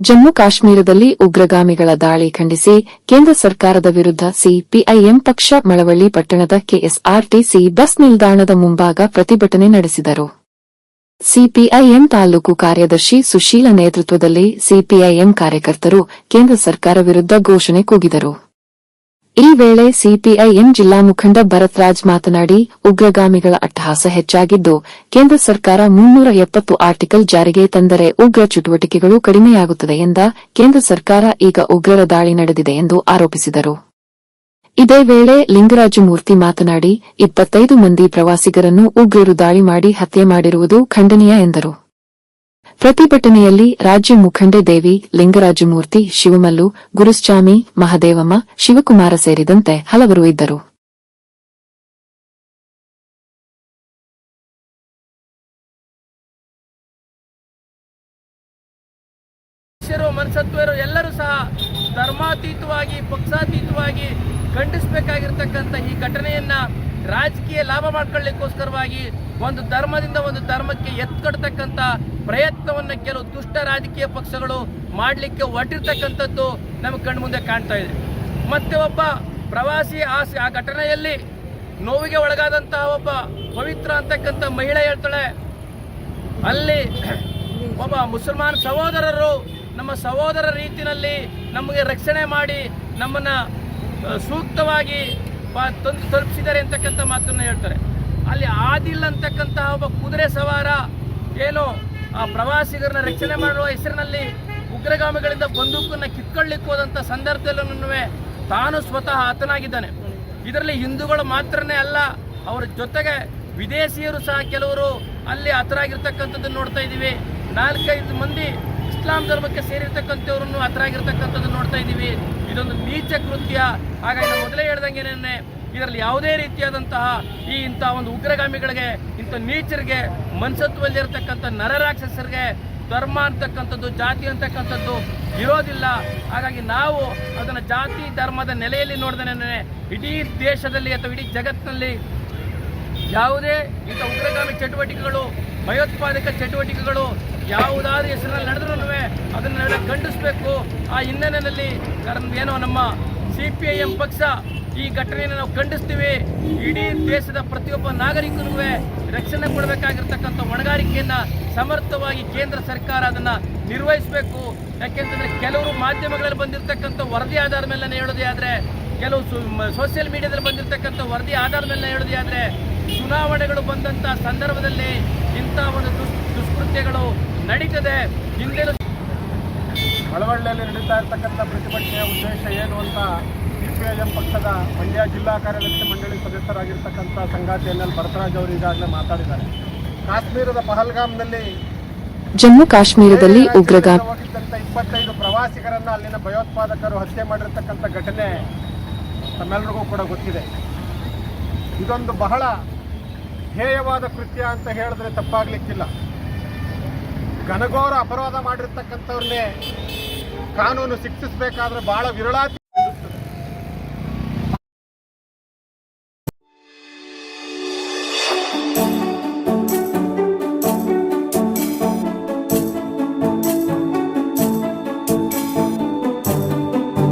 ಜಮ್ಮು ಕಾಶ್ಮೀರದಲ್ಲಿ ಉಗ್ರಗಾಮಿಗಳ ದಾಳಿ ಖಂಡಿಸಿ ಕೇಂದ್ರ ಸರ್ಕಾರದ ವಿರುದ್ಧ ಸಿಪಿಐಎಂ ಪಕ್ಷ ಮಳವಳ್ಳಿ ಪಟ್ಟಣದ ಕೆಎಸ್ಆರ್ಟಿಸಿ ಬಸ್ ನಿಲ್ದಾಣದ ಮುಂಭಾಗ ಪ್ರತಿಭಟನೆ ನಡೆಸಿದರು. ಸಿಪಿಐಎಂ ತಾಲೂಕು ಕಾರ್ಯದರ್ಶಿ ಸುಶೀಲ ನೇತೃತ್ವದಲ್ಲಿ ಸಿಪಿಐಎಂ ಕಾರ್ಯಕರ್ತರು ಕೇಂದ್ರ ಸರ್ಕಾರ ವಿರುದ್ಧ ಘೋಷಣೆ ಕೂಗಿದರು. ಈ ವೇಳೆ ಸಿಪಿಐಎಂ ಜಿಲ್ಲಾ ಮುಖಂಡ ಭರತ್ರಾಜ್ ಮಾತನಾಡಿ, ಉಗ್ರಗಾಮಿಗಳ ಅಟ್ಟಹಾಸ ಹೆಚ್ಚಾಗಿದ್ದು, ಕೇಂದ್ರ ಸರ್ಕಾರ ಮುನ್ನೂರ ಎಪ್ಪತ್ತು ಆರ್ಟಿಕಲ್ ಜಾರಿಗೆ ತಂದರೆ ಉಗ್ರ ಚಟುವಟಿಕೆಗಳು ಕಡಿಮೆಯಾಗುತ್ತದೆ ಎಂದ ಕೇಂದ್ರ ಸರ್ಕಾರ ಈಗ ಉಗ್ರರ ದಾಳಿ ನಡೆದಿದೆ ಎಂದು ಆರೋಪಿಸಿದರು. ಇದೇ ವೇಳೆ ಲಿಂಗರಾಜು ಮೂರ್ತಿ ಮಾತನಾಡಿ, ಇಪ್ಪತ್ತೈದು ಮಂದಿ ಪ್ರವಾಸಿಗರನ್ನು ಉಗ್ರರು ದಾಳಿ ಮಾಡಿ ಹತ್ಯೆ ಮಾಡಿರುವುದು ಖಂಡನೀಯ ಎಂದರು. ಪ್ರತಿಭಟನೆಯಲ್ಲಿ ರಾಜ್ಯ ಮುಖಂಡೆ ದೇವಿ, ಲಿಂಗರಾಜಮೂರ್ತಿ, ಶಿವಮಲ್ಲು, ಗುರುಸ್ವಾಮಿ, ಮಹದೇವಮ್ಮ, ಶಿವಕುಮಾರ ಸೇರಿದಂತೆ ಹಲವರು ಇದ್ದರು. ಮನಸತ್ವರು ಎಲ್ಲರೂ ಸಹ ಧರ್ಮಾತೀತವಾಗಿ, ಪಕ್ಷಾತೀತವಾಗಿ ಖಂಡಿಸಬೇಕಾಗಿರ್ತಕ್ಕಂಥ ಈ ಘಟನೆಯನ್ನ ರಾಜಕೀಯ ಲಾಭ ಮಾಡ್ಕೊಳ್ಳಿಕ್ಕೋಸ್ಕರವಾಗಿ ಒಂದು ಧರ್ಮದಿಂದ ಒಂದು ಧರ್ಮಕ್ಕೆ ಎತ್ಕಡ್ತಕ್ಕಂಥ ಪ್ರಯತ್ನವನ್ನು ಕೆಲವು ದುಷ್ಟ ರಾಜಕೀಯ ಪಕ್ಷಗಳು ಮಾಡಲಿಕ್ಕೆ ಒಟ್ಟಿರ್ತಕ್ಕಂಥದ್ದು ನಮ್ಮ ಕಣ್ಮುಂದೆ ಮುಂದೆ ಕಾಣ್ತಾ ಇದೆ. ಮತ್ತೆ ಒಬ್ಬ ಪ್ರವಾಸಿ ಆ ಆ ಘಟನೆಯಲ್ಲಿ ನೋವಿಗೆ ಒಳಗಾದಂತಹ ಒಬ್ಬ ಪವಿತ್ರ ಅಂತಕ್ಕಂಥ ಮಹಿಳೆ ಹೇಳ್ತಾಳೆ, ಅಲ್ಲಿ ಒಬ್ಬ ಮುಸಲ್ಮಾನ್ ಸಹೋದರರು ನಮ್ಮ ಸಹೋದರ ರೀತಿಯಲ್ಲಿ ನಮಗೆ ರಕ್ಷಣೆ ಮಾಡಿ ನಮ್ಮನ್ನ ಸೂಕ್ತವಾಗಿ ತಂದು, ತಲುಪಿಸಿದ್ದಾರೆ ಅಂತಕ್ಕಂಥ ಮಾತನ್ನು ಹೇಳ್ತಾರೆ. ಅಲ್ಲಿ ಆದಿಲ್ ಅಂತಕ್ಕಂತಹ ಒಬ್ಬ ಕುದುರೆ ಸವಾರ ಏನು ಆ ಪ್ರವಾಸಿಗರನ್ನ ರಕ್ಷಣೆ ಮಾಡುವ ಹೆಸರಿನಲ್ಲಿ ಉಗ್ರಗಾಮಿಗಳಿಂದ ಬಂದೂಕನ್ನ ಕಿತ್ಕೊಳ್ಳಿಕ್ಕೆ ಹೋದಂಥ ಸಂದರ್ಭದಲ್ಲೂ ತಾನು ಸ್ವತಃ ಹತನಾಗಿದ್ದಾನೆ ಇದರಲ್ಲಿ ಹಿಂದೂಗಳು ಮಾತ್ರನೇ ಅಲ್ಲ, ಅವರ ಜೊತೆಗೆ ವಿದೇಶಿಯರು ಸಹ ಕೆಲವರು ಅಲ್ಲಿ ಹತರಾಗಿರ್ತಕ್ಕಂಥದ್ದನ್ನು ನೋಡ್ತಾ ಇದ್ದೀವಿ. ನಾಲ್ಕೈದು ಮಂದಿ ಇಸ್ಲಾಂ ಧರ್ಮಕ್ಕೆ ಸೇರಿರ್ತಕ್ಕಂಥವ್ರನ್ನು ಹತರಾಗಿರ್ತಕ್ಕಂಥದ್ದು ನೋಡ್ತಾ ಇದ್ದೀವಿ. ಇದೊಂದು ನೀಚ ಕೃತ್ಯ. ಹಾಗಾಗಿ ಮೊದಲೇ ಹೇಳ್ದಂಗೆನೇ ಇದರಲ್ಲಿ ಯಾವುದೇ ರೀತಿಯಾದಂತಹ ಈ ಇಂಥ ಒಂದು ಉಗ್ರಗಾಮಿಗಳಿಗೆ, ಇಂಥ ನೀಚರಿಗೆ ಮನಸತ್ವದಲ್ಲಿರ್ತಕ್ಕಂಥ ನರರಾಕ್ಷಸರಿಗೆ ಧರ್ಮ ಅಂತಕ್ಕಂಥದ್ದು, ಜಾತಿ ಅಂತಕ್ಕಂಥದ್ದು ಇರೋದಿಲ್ಲ. ಹಾಗಾಗಿ ನಾವು ಅದನ್ನು ಜಾತಿ, ಧರ್ಮದ ನೆಲೆಯಲ್ಲಿ ನೋಡಿದ್ರೆ ಇಡೀ ದೇಶದಲ್ಲಿ ಅಥವಾ ಇಡೀ ಜಗತ್ತಿನಲ್ಲಿ ಯಾವುದೇ ಇಂಥ ಉಗ್ರಗಾಮಿ ಚಟುವಟಿಕೆಗಳು, ಭಯೋತ್ಪಾದಕ ಚಟುವಟಿಕೆಗಳು ಯಾವುದಾದ್ರೂ ಹೆಸರಿನಲ್ಲಿ ನಡೆದ್ರೂ ಅದನ್ನೆಲ್ಲ ಖಂಡಿಸಬೇಕು. ಆ ಹಿನ್ನೆಲೆಯಲ್ಲಿ ಏನೋ ನಮ್ಮ ಸಿ ಪಿ ಐ ಎಂ ಪಕ್ಷ ಈ ಘಟನೆಯನ್ನು ನಾವು ಖಂಡಿಸ್ತೀವಿ. ಇಡೀ ದೇಶದ ಪ್ರತಿಯೊಬ್ಬ ನಾಗರಿಕನೂ ರಕ್ಷಣೆ ಕೊಡಬೇಕಾಗಿರ್ತಕ್ಕಂಥ ಹೊಣೆಗಾರಿಕೆಯನ್ನು ಸಮರ್ಥವಾಗಿ ಕೇಂದ್ರ ಸರ್ಕಾರ ಅದನ್ನು ನಿರ್ವಹಿಸಬೇಕು. ಯಾಕೆಂತಂದ್ರೆ ಕೆಲವರು ಮಾಧ್ಯಮಗಳಲ್ಲಿ ಬಂದಿರತಕ್ಕಂಥ ವರದಿ ಆಧಾರದ ಮೇಲೆ ಹೇಳೋದೇ ಆದರೆ, ಕೆಲವು ಸೋಷಿಯಲ್ ಮೀಡಿಯಾದಲ್ಲಿ ಬಂದಿರತಕ್ಕಂಥ ವರದಿ ಆಧಾರದ ಮೇಲೆ ಹೇಳೋದೇ ಆದರೆ, ಚುನಾವಣೆಗಳು ಬಂದಂಥ ಸಂದರ್ಭದಲ್ಲಿ ಇಂಥ ಒಂದು ದುಷ್ ದುಷ್ಕೃತ್ಯಗಳು ನಡೀತದೆ. ಹಿಂದೆ ಮಳವಳ್ಳಿಯಲ್ಲಿ ನಡೀತಾ ಇರ್ತಕ್ಕಂಥ ಪ್ರತಿಭಟನೆಯ ಉದ್ದೇಶ ಏನು ಅಂತ ಸಿಪಿಐಎಂ ಪಕ್ಷದ ಮಂಡ್ಯ ಜಿಲ್ಲಾ ಕಾರ್ಯದರ್ಶಿ ಮಂಡಳಿ ಸದಸ್ಯರಾಗಿರ್ತಕ್ಕಂಥ ಸಂಗಾತಿ ಎನ್ ಎಲ್ ಭರತರಾಜ್ ಅವರು ಈಗಾಗಲೇ ಮಾತಾಡಿದ್ದಾರೆ. ಕಾಶ್ಮೀರದ ಪಹಲ್ಗಾಮ್ನಲ್ಲಿ ಜಮ್ಮು ಕಾಶ್ಮೀರದಲ್ಲಿ ಉಗ್ರಗಾಮಿ ಇಪ್ಪತ್ತೈದು ಪ್ರವಾಸಿಗರನ್ನ ಅಲ್ಲಿನ ಭಯೋತ್ಪಾದಕರು ಹತ್ಯೆ ಮಾಡಿರ್ತಕ್ಕಂಥ ಘಟನೆ ತಮ್ಮೆಲ್ಲರಿಗೂ ಕೂಡ ಗೊತ್ತಿದೆ. ಇದೊಂದು ಬಹಳ ಧ್ಯೇಯವಾದ ಕೃತ್ಯ ಅಂತ ಹೇಳಿದ್ರೆ ತಪ್ಪಾಗ್ಲಿಕ್ಕಿಲ್ಲ. ಘನಘೋರ ಅಪರಾಧ ಮಾಡಿರ್ತಕ್ಕಂಥವ್ರನ್ನೇ ಕಾನೂನು ಶಿಕ್ಷಿಸಬೇಕಾದ್ರೆ ಬಹಳ ವಿರಳಾತಿ